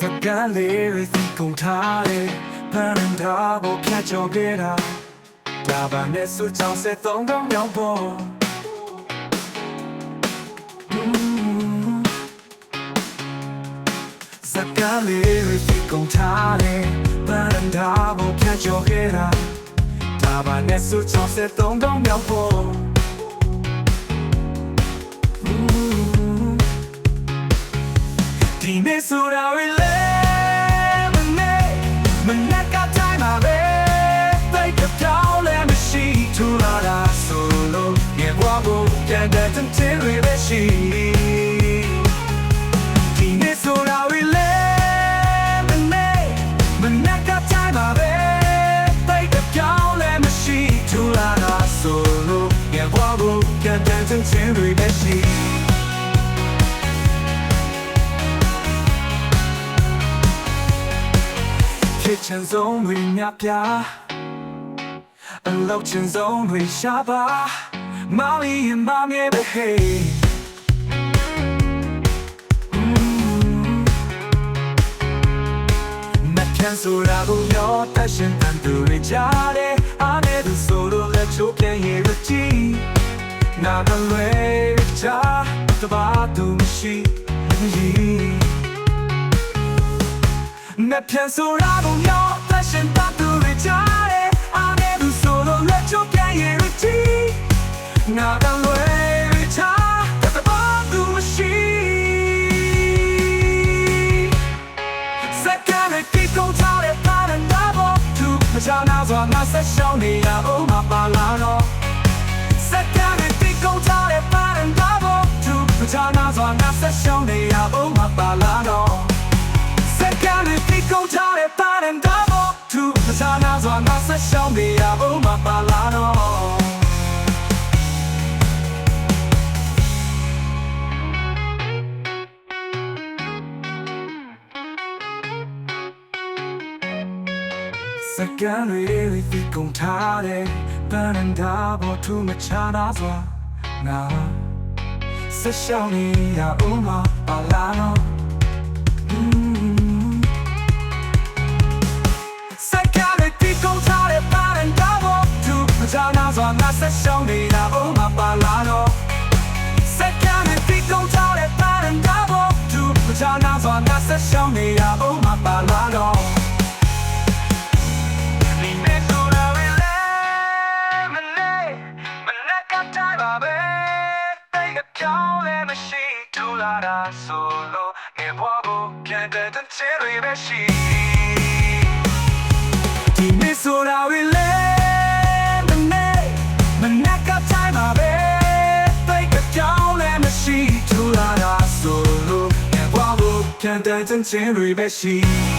စကားလေးတွေသိကုန်ထားတယ်ဖန်တာဖို့ဖြတ်ကျော်ခဲ့တာဒါပါနဲ့စုချောင်းဆက်သုံးကောင်းမြောင်းပေါ်စကားလေးတွေသိကုန်ထားတယ်ဗန်ဒါဘောဖြတ်ကျော်ခဲ့တာဒါ လို့ငယ်ဘွားဖို့ကတန်တန်ချင်းတွေပဲရှိဖြစ်ချင်ဆုံးတွေမြပြအလောက်ချင်ဆုံးတွေရှာပါမောင်ရင် မမြဲပဲ hey မပြန်ဆိုတာကိုပြောတတ်ရှင်တန်သူတွေကြားတယ်အားနဲ့သူဆိုလို့လက်ချိုးပြန်ရည်ရကြည့်နာကလွယ်ချာတဘာသူမရှိဘူးမပြန်ဆိုတာကိုပြောတတ်ရှင်တန်သူတွေကြားတယ်အားနဲ့သူဆိုလို့လက်ချိုးပြန်ရည်ရကြည့်နာက ဆက်ရှောင်းနေရအောင်မပါလာတော့စက္ကန့်နဲ့ဒီကုန်ထားတဲ့ပါရန်ဒါဘောသူမချနာစွာငါဆက်ရှောင်းနေရအောင်မပါလာတော့စက္ကန့်နဲ့ဒီကုန်ထားတဲ့ပါရန်ဒါဘောသူမချနာစွာငါဆက်ရှောင်းနေရ စကန်လေးဒီကုန်ထားတယ်ပန်းဒါဘောသူမချနာစွာငါဆက်ရှောင်းနေရဦးမပါလာတော့စကန်လေးဒီကုန်ထားတယ်ပန်းဒါဘောသူမချနာစွာငါဆက်ရှောင်းနေရ ဆိုလို့ငယ်ဘွားကိုပြန်တဲ့တဲ့ချေတွေပဲရှိဒီနေ့ဆိုတာဝေးလေမနေ့မနေ့ကတိုင်းပါပဲတိတ်အပြောင်းလဲမရှိထူလာတာဆိုလို့ငယ်ဘွားကိုပြန်တဲ့တဲ့ချေတွေပဲရှိ